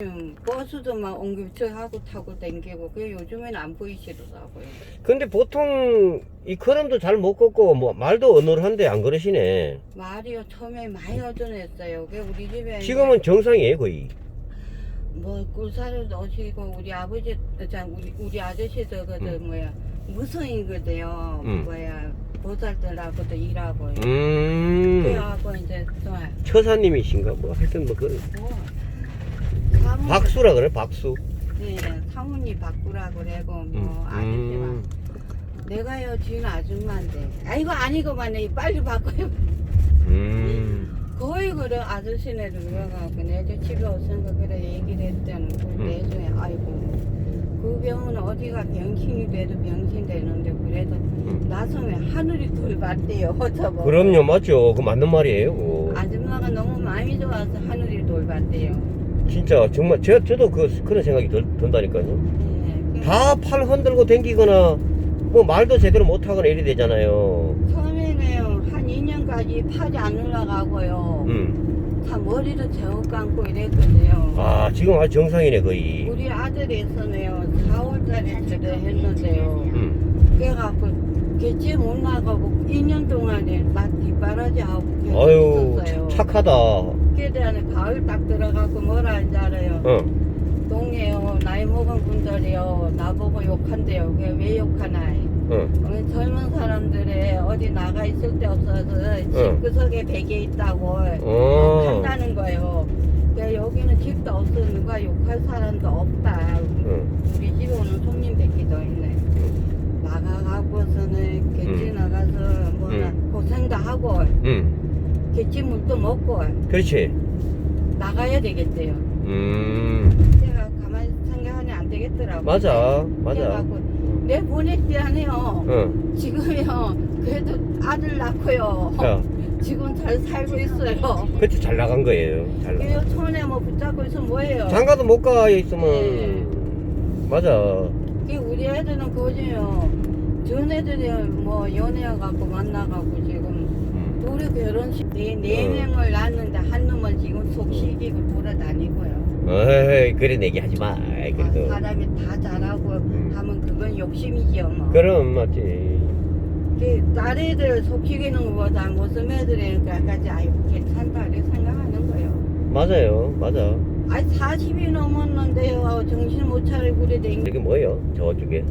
음, 버스도 막 옹기부처하고 타고 댕기고 그게 요즘에는 안 보이시더라고요. 근데 보통 이 걸음도 잘 못 걷고 뭐 말도 어눌한데 안 그러시네. 말이요 처음에 많이 어전했어요. 그 우리 집에 지금은 정상이에요 거의. 뭐 꿀살을 넣으시고 우리 아버지 자 우리 우리 아저씨도 그저 음. 뭐야 무성이거든요. 음. 뭐야 보살들하고도 일하고 음. 그래갖고 이제 또 처사님이신가 뭐 하여튼 뭐그뭐 사모님 박수라 그래 박수. 네, 사모님 바꾸라고 그래고 뭐 음. 아저씨가 음. 내가요 지은 아줌마인데 아이고 아니고만 해 빨리 바꿔요 음. 거의 그래 아저씨네도 그래갖고 내저 집에 없으니까 그래 얘기를 했다는 그 음. 내중에 아이고 그 병은 어디가 병신이 돼도 병신 되는데 그래도 나중에 하늘이 덜 받대요 저거 그럼요 맞죠. 그 맞는 말이에요. 그거. 아줌마가 너무 마음이 좋아서 하늘이 덜 받대요 진짜 정말 저, 저도 그, 그런 생각이 들, 든다니까요. 네, 다팔 흔들고 댕기거나 뭐 말도 제대로 못하거나 이래 되잖아요. 처음에는 한 2년까지 팔이 안 올라가고요 음. 다 머리를 제어 감고 이랬거든요 아 지금 아주 정상이네 거의. 우리 아들이 있었네요 4월달에 제대 했는데요 음. 그래갖고 개째 못 나가고 2년 동안에 맛 뒷바라지 하고 계속 아유 있었어요. 차- 착하다. 대한 가을 딱 들어가고 뭐라 하는지 알아요? 어. 동네요 나이 먹은 분들이요 나보고 욕한대요. 그게 왜 욕하나? 어. 우리 젊은 사람들이 어디 나가 있을 데 없어서 집 구석에 베개 있다고 어. 한다는 거예요. 그래 여기는 집도 없어 누가 욕할 사람도 없다. 어. 우리 집에 오는 손님 뵙기도 있네. 나가갖고서는 개치 음. 나가서 뭐나 음. 고생도 하고 음. 개치 물도 먹고 그렇지. 나가야 되겠대요. 음. 제가 가만히 생각하니 안 되겠더라고. 맞아. 맞아. 그래갖고 내 보냈지 않아요. 어. 지금요 그래도 아들 낳고요. 자, 지금 잘 살고 있어요. 그때 잘 나간 거예요. 잘 나가. 그래요 손에 뭐 붙잡고 있으면 뭐예요? 장가도 못 가 있으면 네. 맞아. 그 우리 애들은 그거지요. 전 애들이 뭐 연애해갖고 만나갖고 지금 음. 우리 결혼식 네, 네 어. 명을 낳았는데 한 놈은 지금 속 시기고 돌아다니고요. 어이 그런 얘기 하지 마. 아이, 아, 그래도. 사람이 다 잘하고 음. 하면 그건 욕심이지요. 뭐. 그럼 맞지. 그 딸애들 속 시기는 것보다 모습 애들이니까 까지 아이고 괜찮다 이렇게 생각하는 거예요. 맞아요. 맞아. 아니 40이 넘었는데요. 정신 못 차리고 그래 댕 여기 뭐예요? 저쪽에.